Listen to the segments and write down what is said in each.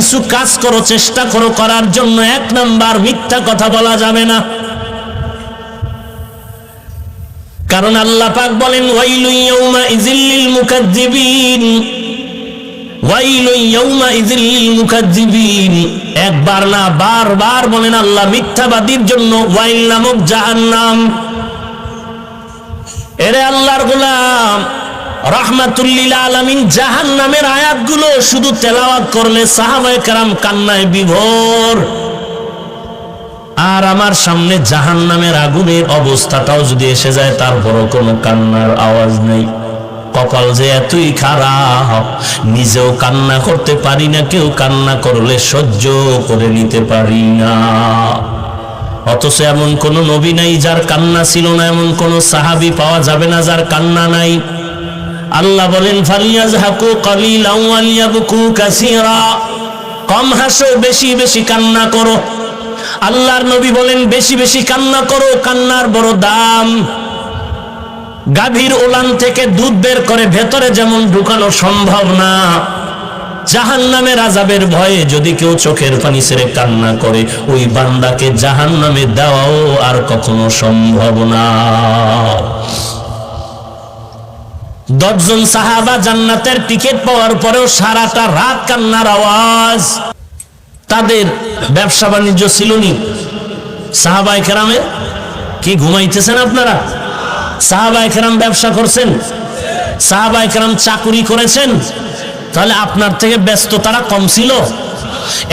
কিছু কাজ করো, চেষ্টা করো, করার জন্য এক নাম্বার মিথ্যা কথা বলা যাবে না। কারণ আল্লাহ পাক বলেন ওয়াইলু ইয়াউমা ইযিল্লিল মুকাজ্জিবিন ওয়াইলু ইয়াউমা ইযিল্লিল মুকাজ্জিবিন একবার না, বারবার বলেন আল্লাহ মিথ্যাবাদীর জন্য, ওয়াইল নামক জাহান্নাম। এরে আল্লাহর গোলাম রহমাতুল্লিল আলামিন জাহান্নামের আয়াতগুলো শুধু তেলাওয়াত করলে সাহাবায়ে কেরাম কান্নায় বিভোর। আর আমার সামনে জাহান নামের আগুনের অবস্থাটাও যদি এসে যায়, তারপরও কোনো কান্নার আওয়াজ নেই। কপাল যে এতই খারাপ, নিজেও কান্না করতে পারি না, কেউ কান্না করলে সহ্য করে নিতে পারি না। অথচ এমন কোন নবী নাই যার কান্না ছিল না, এমন কোন সাহাবি পাওয়া যাবে না যার কান্না নাই। আল্লাহ বলেন ফালিয়াজ হাকু কালিলাও আলিয়াবকু কাসীরা। কম হাসো, বেশি বেশি কান্না করো। আল্লাহর নবী বলেন, বেশি বেশি কান্না করো, কান্নার বড় দাম। গাভীর ওলান থেকে দুধ বের করে ভেতরে যেমন ঢুকানো সম্ভব না। জাহান নামের ভয়ে যদি কেউ চোখের পানি ছেড়ে কান্না করে, ওই বান্দাকে জাহান নামে দেওয়াও আর কখনো সম্ভব না। দশজন সাহাবা জান্নাতের টিকিট পাওয়ার পরেও সারাটা রাত কান্নার আওয়াজ। তাদের ব্যবসা বাণিজ্য ছিল নি সাহাবাই কেরামে কি ঘুমাইতেছেন আপনারা? সাহাবাই কেরাম ব্যবসা করছেন। সাহাবাই কেরাম চাকুরি করেছেন। তাহলে আপনার থেকে ব্যস্ততারা কম ছিল।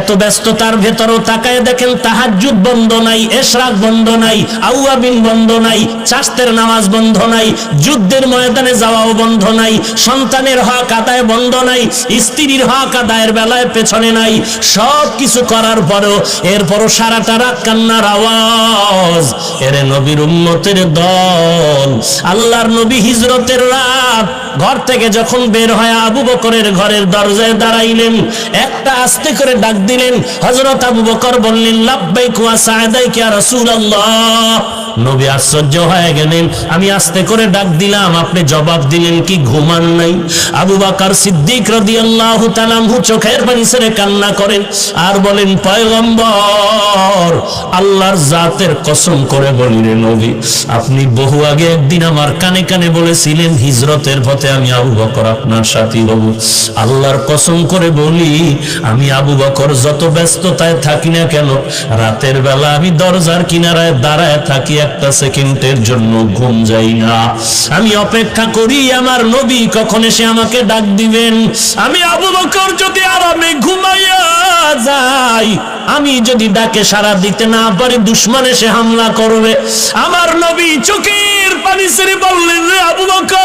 এত ব্যস্ততার ভেতরও তাকায় দেখেন তাহাজ্জুদ বন্ধ নাই, এশরাক বন্ধ নাই, আউয়াবিন বন্ধ নাই চাস্তের নামাজ বন্ধ নাই, যুদ্ধের ময়দানে যাওয়াও বন্ধ নাই, সন্তানের হক আদায় বন্ধ নাই, স্ত্রীর হক আদায়ের বেলায় পেছনে নাই সব কিছু করার পরেও এরপরও সারাটা রাত কান্নার আওয়াজ। এরে নবীর উম্মতের দল, আল্লাহর নবী হিজরতের রাত, ঘর থেকে যখন বের হয় আবু বকরের ঘরের দরজায় দাঁড়াইলেন, একটা আস্তে করে ডাক দিলেন, হযরত আবু বকর বললেন, লাব্বাইক ওয়া সাআদাইক ইয়া রাসূলুল্লাহ। নবী আশ্চর্য হয়ে গেলেন, আমি আস্তে করে ডাক দিলাম, আপনি জবাব দিলেন কি, ঘুমান নাই? আবু বকর সিদ্দিক রাদিয়াল্লাহু তাআলা আনহু চোখের পানি কান্না করেন আর বলেন, পয়গম্বর, আল্লাহর জাতের কসম করে বলি রে নবী, আপনি বহু আগে একদিন আমার কানে কানে বলেছিলেন, হিজরতের পথে আমি আবু বকর আপনার সাথী হব। আল্লাহর কসম করে বলি, আমি আবু বকর যত ব্যস্ততায় থাকি না কেন, রাতের বেলা আমি দরজার কিনারায় দাঁড়ায় থাকি একটা সেকেন্ডের জন্য, ঘুম যাই না। আমি অপেক্ষা করি, আমার নবী কখন এসে আমাকে ডাক দিবেন? আমি আবু বকর যদি আরামে ঘুমাইয়া যাই, আমি যদি ডাকে সারা দিতে না পারি, দুশ্মন এসে হামলা করবে। আমার নবী চোখের পানি ছেড়ে বললেন রে আবু বকর,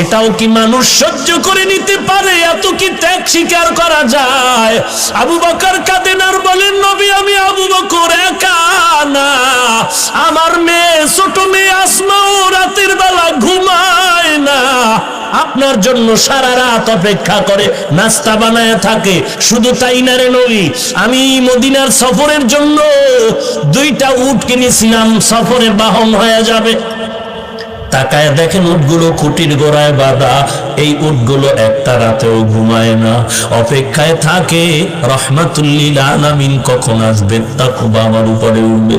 এটাও কি মানুষ সহ্য করে নিতে পারে? এত কি ত্যাগ স্বীকার করা যায়? আবু বকর কাঁদেন আর বলেন, নবী, আমি আবু বকর একা না। আমার মেয়ে, ছোট মেয়ে আসমাও রাতের বেলা ঘুমায় না। আপনার জন্য সারা রাত অপেক্ষা করে নাস্তা বানায় থাকে। শুধু তাই না রে নবী, আমি মদিনার সফরের জন্য দুইটা উট কিনেছিলাম সফরে বাহন হয়ে যাবে। তাকায় দেখেন উটগুলো কুটির গোড়ায় বাঁধা। এই উটগুলো একটা রাতেও ঘুমায় না। অপেক্ষায় থাকে রহমাতুল্লিল আলামিন কখন আসবে? তা খুব আমার উপরে উঠবে।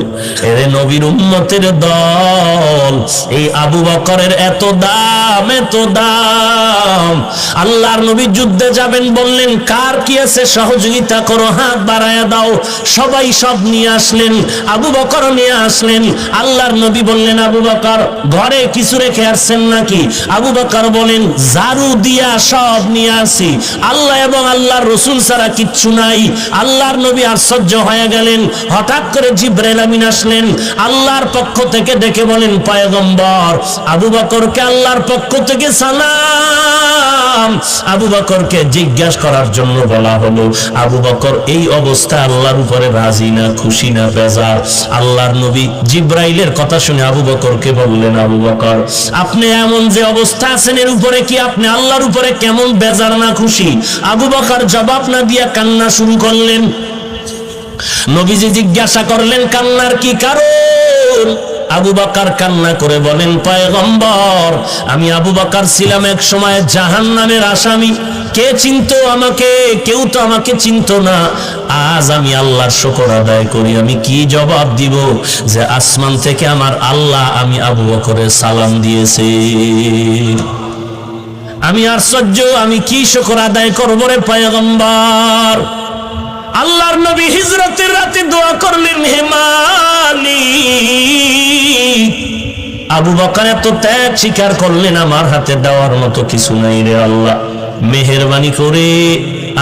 এরে নবীর উম্মতের দল, এই আবু বকরের এত দাম এত দাম। আল্লাহর নবী যুদ্ধে যাবেন বললেন, কার কি আছে? সহযোগিতা করো, হাত বাড়ায় দাও। সবাই সব নিয়ে আসলেন, আবু বকর নিয়ে আসলেন। আল্লাহর নবী বললেন, আবু বকর, ঘরে কিছু রেখে আসছেন নাকি? আবু বকর বলেন জারু দিয়া সব নিয়ে আসি। আল্লাহ এবং আল্লাহর রসুল ছাড়া কিচ্ছু নাই। আল্লাহর নবী আশ্চর্য হয়ে গেলেন। হঠাৎ করে জিব্রাইল আমিন আসলেন। আল্লাহর পক্ষ থেকে দেখে বলেন, পায়গম্বর, আবু বকরকে আল্লাহর পক্ষ থেকে সালাম। আবু বকরকে জিজ্ঞাসা করার জন্য বলা হলো, আবু বকর, এই অবস্থা আল্লাহর উপরে রাজি না, খুশি না, বেজার। আল্লাহর নবী জিব্রাইলের কথা শুনে আবু বকরকে বললেন, আবু বকর, আপনি এমন যে অবস্থা আছেন, এর উপরে কি আপনি আল্লাহর উপরে কেমন বেজার না খুশি? আবু বকর জবাব না দিয়া কান্না শুরু করলেন। নবীজি জিজ্ঞাসা করলেন, কান্নার কি কারণ? আবু বাকার কান্না করে বলেন, পয়গম্বর, আমি আবু বাকার ছিলাম এক সময় জাহান নামের আসামি। কে চিনতো আমাকে? কেউ তো আমাকে চিনতো না। আজ আমি আল্লাহর শকর আদায় করি। আমি কি জবাব দিব যে আসমান থেকে আমার আল্লাহ আমি আবু বকরের সালাম দিয়েছে? আমি আশ্চর্য, আমি কি শকর আদায় করব রে পয়গম্বর? আল্লাহর নবী হিজরতের রাতে দোয়া করলেন, হে মালিক, আবু বকর এত ত্যাগ স্বীকার করলেন, আমার হাতে দেওয়ার মতো কিছু নাই রে আল্লাহ। মেহেরবানি করে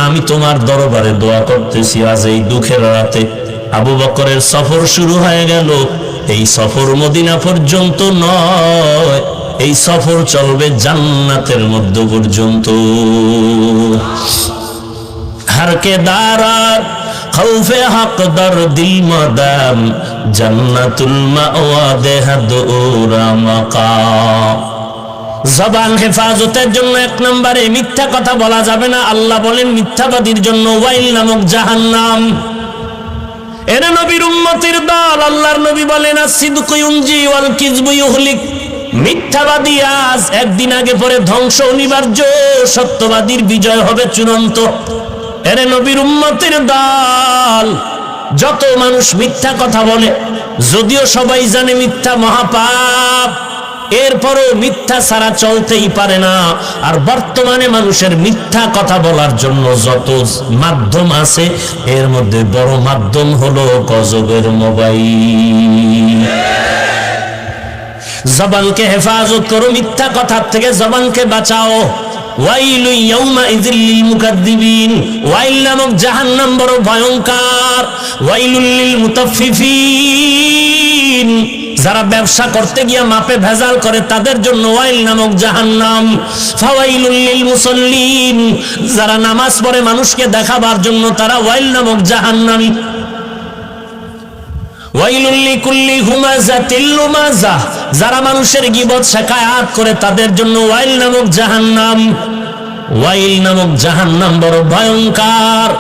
আমি তোমার দরবারে দোয়া করতেছি, আজ এই দুঃখের রাতে আবু বকরের সফর শুরু হয়ে গেল। এই সফর মদিনা পর্যন্ত নয়, এই সফর চলবে জান্নাতের মধ্য পর্যন্ত। হারকে کے دارا خوف حق در دل مدام جنت المعوا دے حد জবান হেফাজতের জন্য এক নম্বরে মিথ্যা কথা বলা যাবে না। আল্লাহ বলেন, মিথ্যাবাদীর জন্য ওয়াইল নামক জাহান্নাম। এরা নবীর উম্মতির দল, আল্লাহর নবী বলেন সিদকুয়ুঞ্জি ওয়াল কিজবুয়ুহলিক মিথ্যাবাদী আজ একদিন আগে পরে ধ্বংস অনিবার্য, সত্যবাদীর বিজয় হবে চূড়ান্ত। এরে নবীর উম্মতির দল, যত মানুষ মিথ্যা কথা বলে, যদিও সবাই জানে মিথ্যা মহাপাপ, এরপরও মিথ্যা ছাড়া চলতেই পারে না। আর বর্তমানে মানুষের মিথ্যা কথা বলার জন্য যত মাধ্যম আছে, এর মধ্যে বড় মাধ্যম হলো গজবের মোবাইল। জবানকে হেফাজত করো, মিথ্যা কথার থেকে জবানকে বাঁচাও। ওয়াইলু নামক জাহান্নাম যারা ব্যবসা করতে গিয়ে মাপে ভেজাল করে, তাদের জন্য ওয়াইল নামক জাহান্নাম। ফাওয়াইলুল লিল মুসাল্লিন। যারা নামাজ পড়ে মানুষকে দেখাবার জন্য তারা ওয়াইল নামক জাহান্নামী। যারা মানুষের গিবত শেখায়াত করে, তাদের জন্য ওয়াইল নামক জাহান্নাম। ওয়াইল নামক জাহান্নাম বড় ভয়ঙ্কর।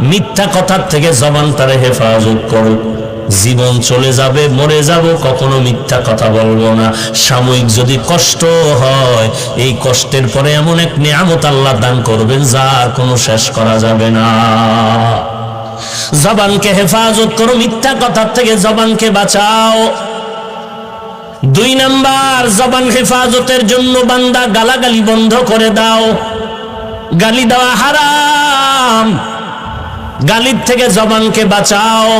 মিথ্যা কথার থেকে জবান তারে হেফাজত করো। জীবন চলে যাবে, মরে যাব, কখনো মিথ্যা কথা বলব না। সাময়িক যদি কষ্ট হয়, এই কষ্টের পরে এমন এক নিয়ামত আল্লাহ দান করবেন যার কোনো শেষ করা যাবে না। জবানকে হেফাজত করো, মিথ্যা কথার থেকে জবানকে বাঁচাও। দুই নাম্বার, জবান হেফাজতের জন্য বান্দা গালাগালি বন্ধ করে দাও। গালি দেওয়া হারাম। গালির থেকে জবানকে বাঁচাও।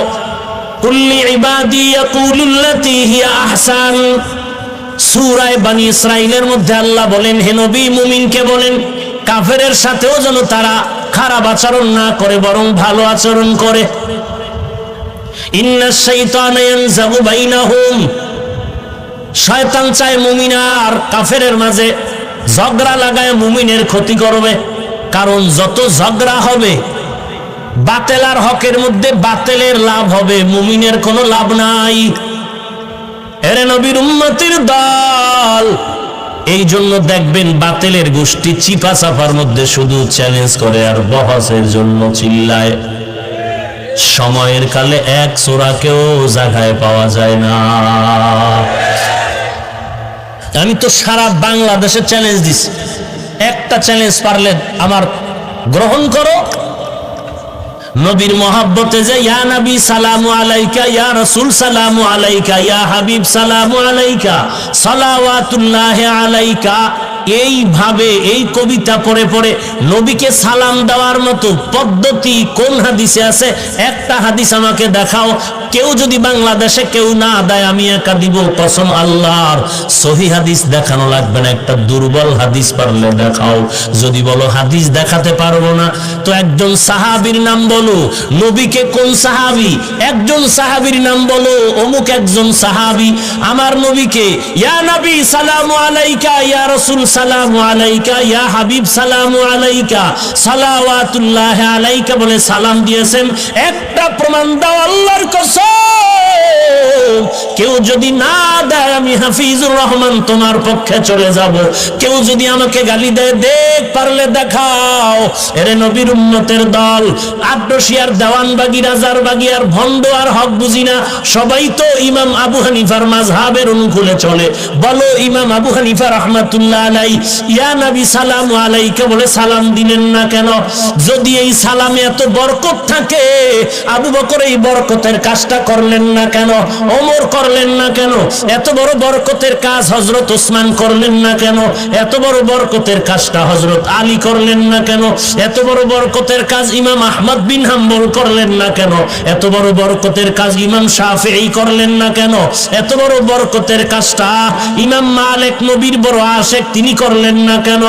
কুল্লি ইবাদি ইয়াকুলুল্লাতি হিয়া আহসান। সূরায়ে বানি ইসরাইলের মধ্যে আল্লাহ বলেন, হে নবী মুমিনকে বলেন, কাফেরের সাথেও যেন তারা খারাপ আচরণ না করে, বরং ভালো আচরণ করে। শয়তান চায় মুমিন আর কাফেরের মাঝে ঝগড়া লাগায় মুমিনের ক্ষতি করবে, কারণ যত ঝগড়া হবে, বাতেল আর হকের মধ্যে বাতেলের লাভ হবে, মুমিনের কোনো লাভ নাই। এরে নবীর উম্মতির দল। এই জন্য দেখবেন বাতেলের গোষ্ঠী চিপা চাপার মধ্যে শুধু চ্যালেঞ্জ করে আর বহসের জন্য চিল্লায়। সময়ের কালে এক চোরাকেও জায়গায় পাওয়া যায় না। আমি তো সারা বাংলাদেশে চ্যালেঞ্জ দিছি। একটা চ্যালেঞ্জ পারলে আমার গ্রহণ করো নবীর মহাব্বতে যে, ইয়া নবী, সালামু আলাইকা, ইয়া রাসূল, সালামু আলাইকা, ইয়া হাবিব, সালামু আলাইকা, সালাওয়াতুল্লাহ আলাইকা। এইভাবে এই কবিতা পড়ে পড়ে নবীকে সালাম দেওয়ার মতো পদ্ধতি কোন হাদিসে আছে? একটা হাদিস আমাকে দেখাও। কেউ যদি বাংলাদেশে কেউ না দেয়, আমি একা দিব। কসম আল্লাহর। সহি হাদিস দেখানো লাগবে না। একটা দুর্বল হাদিস পারলে দেখাও। যদি বলো হাদিস দেখাতে পারব না, তো একজন সাহাবীর নাম বলো। নবীকে কোন সাহাবী? একজন সাহাবীর নাম বলো। অমুক একজন সাহাবী। আমার নবীকে, ইয়া নবী, সালামু আলাইকা, ইয়া রাসূল সালামু আলাইকা, ইয়া হাবিব, সালামু আলাইকা। সালাওয়াতুল্লাহ আলাইকা বলে সালাম দিয়েছেন। একটা প্রমাণ দাও আল্লাহর কসম। কেউ যদি না দেয় আমি হাফিজুর রহমান তোমার পক্ষে চলে যাব। কেউ যদি আমাকে গালি দেয়, দেখ, পারলে দেখাও। এরে নবীর উম্মতের দল আট্রসিয়ার দেওয়ানবাগি, রাজারবাগি আর ভণ্ড আর হক বুঝি না। সবাই তো ইমাম আবু হানিফার মাঝহাবের অনুকূলে চলে। বলো, ইমাম আবু হানিফা রহমাতুল্লাহ আলাই, ইয়া নবী সালাম আলাইকে বলে সালাম দিলেন না কেন? যদি এই সালামে এত বরকত থাকে, আবু বকর এই বরকতের কাজটা করলেন না কেন? ওমর করলেন না কেন? এত বড় বরকতের কাজ হজরত ওসমান করলেন না কেন? এত বড় বরকতের কাজটা হজরত আলী করলেন না কেন? এত বড় বরকতের কাজ ইমাম আহমদ বিন হাম্বল করলেন না কেন? এত বড় বরকতের কাজ ইমাম শাফেই করলেন না কেন? এত বড় বরকতের কাজটা ইমাম মালিক নবীর বড় আশেক তিনি করলেন না কেন?